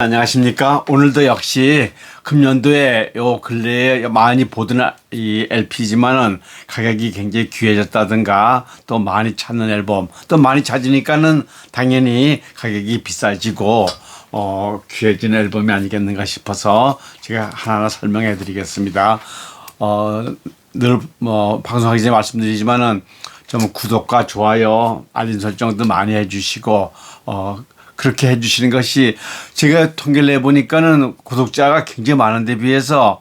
안녕하십니까. 오늘도 역시 금년도에 요 근래에 많이 보던 이 LP지만은 가격이 굉장히 귀해졌다든가 또 많이 찾는 앨범 또 많이 찾으니까는 당연히 가격이 비싸지고 어, 귀해진 앨범이 아니겠는가 싶어서 제가 하나하나 설명해 드리겠습니다. 어, 늘 뭐 방송하기 전에 말씀드리지만은 좀 구독과 좋아요, 알림 설정도 많이 해주시고 어 그렇게 해주시는 것이 제가 통계를 내보니까는 구독자가 굉장히 많은데 비해서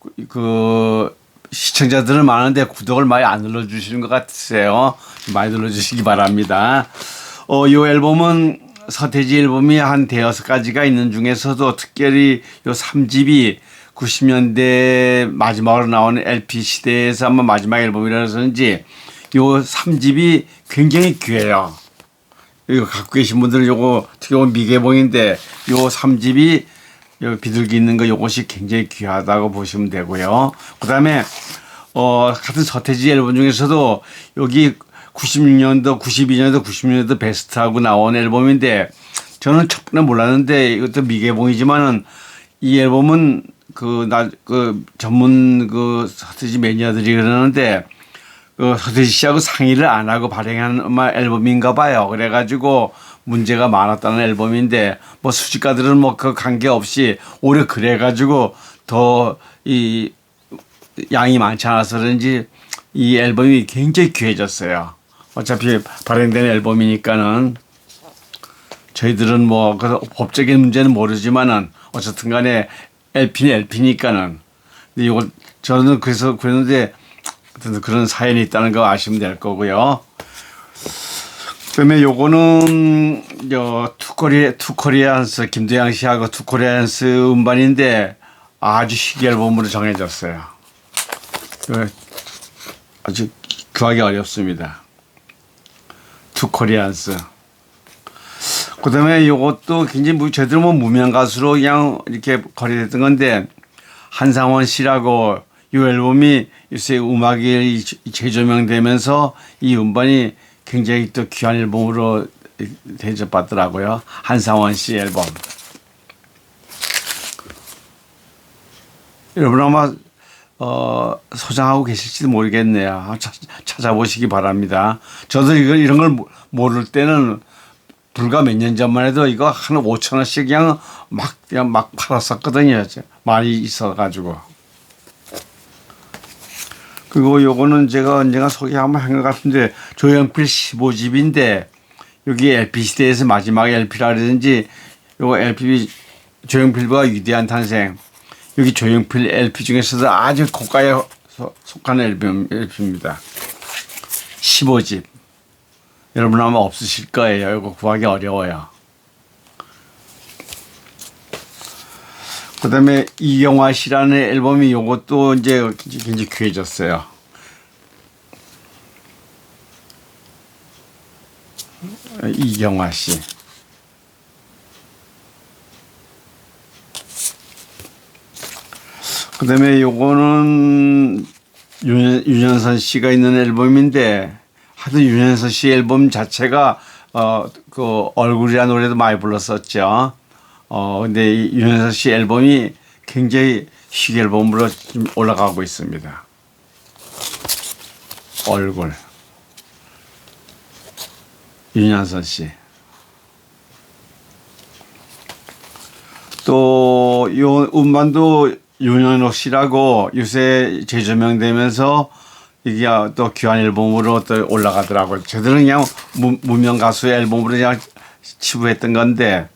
그- 그 시청자들은 많은데 구독을 많이 안 눌러주시는 것 같으세요. 많이 눌러주시기 바랍니다. 어, 이 앨범은 서태지 앨범이 한 대여섯 가지가 있는 중에서도 특별히 요 3집이 90년대 마지막으로 나온 LP 시대에서 아마 마지막 앨범이라서인지 요 3집이 굉장히 귀해요. 이거 갖고 계신 분들은 요거 어떻게 보면 미개봉인데 요 3집이 요 비둘기 있는 거 요것이 굉장히 귀하다고 보시면 되고요. 그다음에 어 같은 서태지 앨범 중에서도 여기 96년도, 92년도, 96년도 베스트하고 나온 앨범인데 저는 첫번에 몰랐는데 이것도 미개봉이지만은 이 앨범은 그 나 그 전문 그 서태지 매니아들이 그러는데 그 서태지 씨하고 상의를 안 하고 발행한 아마 앨범인가 봐요. 그래가지고 문제가 많았다는 앨범인데 뭐 수집가들은 뭐 그 관계 없이 오히려 그래가지고 더 이 양이 많지 않아서 그런지 이 앨범이 굉장히 귀해졌어요. 어차피 발행된 앨범이니까는 저희들은 뭐 그 법적인 문제는 모르지만은 어쨌든 간에 LP는 LP니까는 근데 이거 저는 그래서 그랬는데 어떤 그런 사연이 있다는 거 아시면 될 거고요. 그다음에 요거는 저 투코리 투코리안스 김도영 씨하고 투코리안스 음반인데 아주 희귀 앨범으로 정해졌어요. 그 아주 구하기 어렵습니다. 투코리안스. 그다음에 요것도 굉장히 뭐 제대로 뭐 무명 가수로 그냥 이렇게 거래됐던 건데 한상원 씨라고 이 앨범이 요새 음악이 재조명되면서 이 음반이 굉장히 또 귀한 앨범으로 대접받더라고요. 한상원 씨 앨범. 여러분 아마 어, 소장하고 계실지도 모르겠네요. 찾- 찾아보시기 바랍니다. 저도 이거 이런 걸 모- 모를 때는 불과 몇 년 전만 해도 이거 한 5천 원씩 그냥 막 그냥 막 팔았었거든요. 많이 있어가지고. 그리고 요거는 제가 언젠가 소개 한번 한 것 같은데 조영필 15집인데 여기 LP 시대에서 마지막 LP라 그러든지 요거 LP 조영필과 위대한 탄생 여기 조영필 LP 중에서도 아주 고가에 소- 속하는 앨범, LP입니다. 15집. 여러분 아마 없으실 거예요. 이거 구하기 어려워요. 그다음에 이경화 씨라는 앨범이 요것도 이제 굉장히 귀해졌어요. 이경화 씨. 그다음에 요거는 윤, 윤현선 씨가 있는 앨범인데 하여튼 윤현선 씨 앨범 자체가 어 그 얼굴이라는 노래도 많이 불렀었죠. 어 근데 이 윤현선 씨 앨범이 굉장히 희귀 앨범으로 지금 올라가고 있습니다. 얼굴 윤현선 씨. 또 요 음반도 윤현옥 씨라고 요새 재조명되면서 이게 또 귀한 앨범으로 또 올라가더라고요. 저들은 그냥 무, 무명 가수의 앨범으로 그냥 치부했던 건데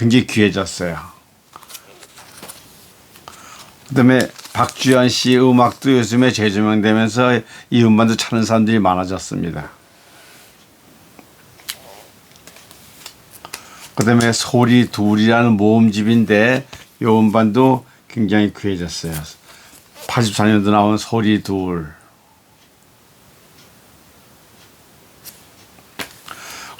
굉장히 귀해졌어요. 그다음에 박주현 씨 음악도 요즘에 재조명되면서 이 음반도 찾는 사람들이 많아졌습니다. 그다음에 소리 둘이라는 모음집인데 이 음반도 굉장히 귀해졌어요. 84년도 나온 소리 둘.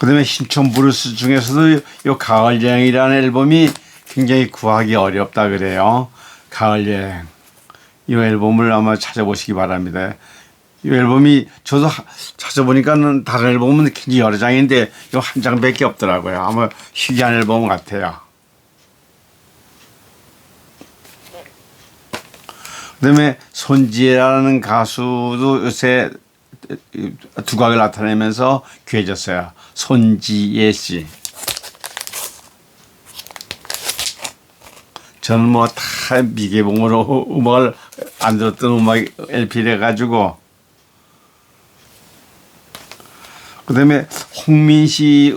그다음에 신촌 브루스 중에서도 요 가을 여행이라는 앨범이 굉장히 구하기 어렵다 그래요. 가을 여행. 이 앨범을 아마 찾아보시기 바랍니다. 이 앨범이 저도 하- 찾아보니까는 다른 앨범은 굉장히 여러 장인데 이 한 장밖에 없더라고요. 아마 희귀한 앨범 같아요. 그다음에 손지혜라는 가수도 요새 두각을 나타내면서 귀해졌어요. 손지혜 씨. 저는 뭐 다 미개봉으로 음악을 안 들었던 음악 LP를 해가지고 그 다음에 홍민 씨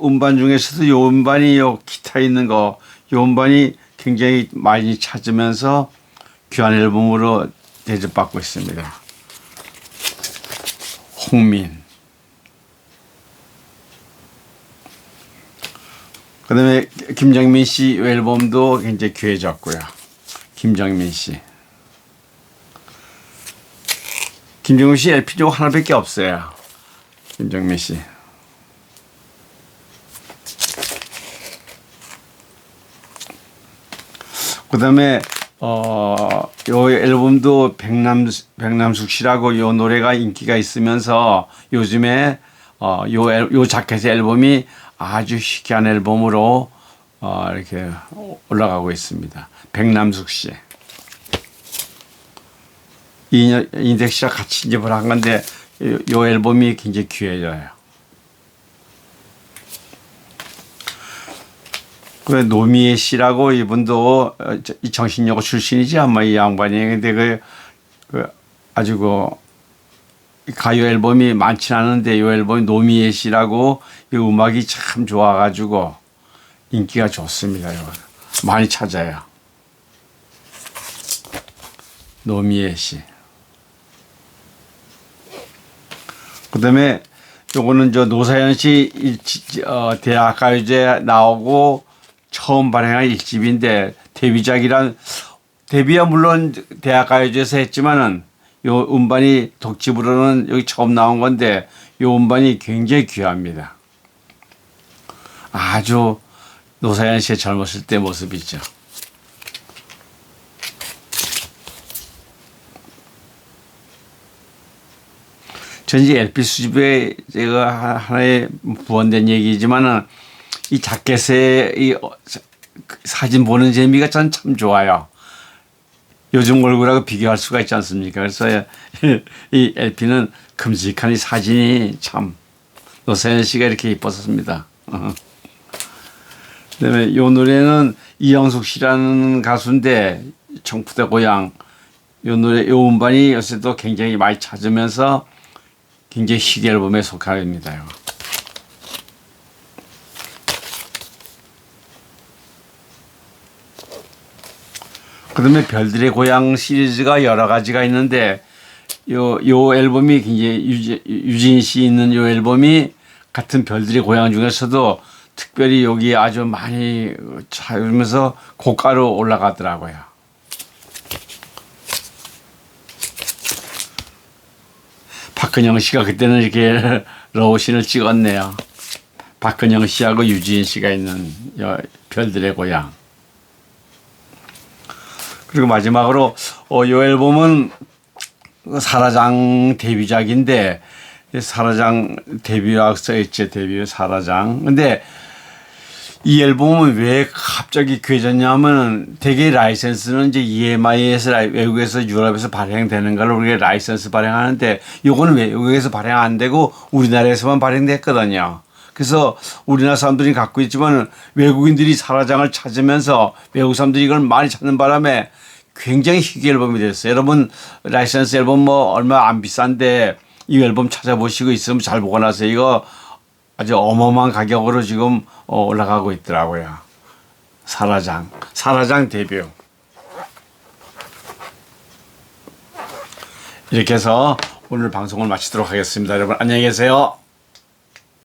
음반 중에서도 요 음반이 요 기타 있는 거, 요 음반이 굉장히 많이 찾으면서 귀한 앨범으로 대접받고 있습니다. 홍민. 그 다음에 김정민 씨 앨범도 굉장히 귀해졌고요. 김정민 씨. 김정민 씨 LP 중 하나밖에 없어요. 김정민 씨. 그 다음에 어, 요 앨범도 백남 백남숙 씨라고 요 노래가 인기가 있으면서 요즘에 어, 요, 앨- 요 자켓의 앨범이 아주 희귀한 앨범으로 어, 이렇게 올라가고 있습니다. 백남숙 씨. 이 인덱 씨랑 같이 인접을 한 건데 요, 요 앨범이 굉장히 귀해져요. 그 노미애 씨라고 이분도 어, 정신여고 출신이지 아마 이 양반이 근데 그, 그 아주 그 가요 앨범이 많진 않은데 이 앨범이 노미애 씨라고 이 음악이 참 좋아가지고 인기가 좋습니다. 이거. 많이 찾아요. 노미애 씨. 그다음에 요거는 저 노사연 씨 어, 대학 가요제 나오고 처음 발행한 일집인데 데뷔작이란 데뷔야 물론 대학 가요제에서 했지만은 요 음반이 독집으로는 여기 처음 나온 건데 요 음반이 굉장히 귀합니다. 아주 노사연 씨의 젊었을 때 모습이죠. 전지 LP 수집에 제가 하- 하나의 부원된 얘기지만은 이 자켓에 이 어, 사- 그 사진 보는 재미가 전 참 좋아요. 요즘 얼굴하고 비교할 수가 있지 않습니까? 그래서 이 LP는 큼직한 이 사진이 참 노사연 씨가 이렇게 이뻤습니다. 어. 그다음에 이 노래는 이영숙 씨라는 가수인데 청푸대 고향 이 노래 이 음반이 요새도 굉장히 많이 찾으면서 굉장히 희귀 앨범에 속합니다. 그다음에 별들의 고향 시리즈가 여러 가지가 있는데 요, 요 앨범이 굉장히 유지, 유진 씨 있는 요 앨범이 같은 별들의 고향 중에서도 특별히 여기 아주 많이 찾으면서 고가로 올라가더라고요. 박근영 씨가 그때는 이렇게 러브신을 찍었네요. 박근영 씨하고 유지인 씨가 있는 여- 별들의 고향. 그리고 마지막으로 어, 이 앨범은 사라장 데뷔작인데 사라장 데뷔작 써있지 데뷔 사라장. 근데 이 앨범은 왜 갑자기 귀해졌냐면 대개 라이센스는 이제 EMI에서 외국에서 유럽에서 발행되는 걸 우리가 라이센스 발행하는데 요거는 외국에서 발행 안 되고 우리나라에서만 발행됐거든요. 그래서 우리나라 사람들이 갖고 있지만 외국인들이 사라장을 찾으면서 외국 사람들이 이걸 많이 찾는 바람에 굉장히 희귀 앨범이 됐어요. 여러분 라이센스 앨범 뭐 얼마 안 비싼데 이 앨범 찾아보시고 있으면 잘 나서 이거 아주 어마어마한 가격으로 지금 어, 올라가고 있더라고요. 사라장, 사라장 데뷔. 이렇게 해서 오늘 방송을 마치도록 하겠습니다. 여러분 안녕히 계세요.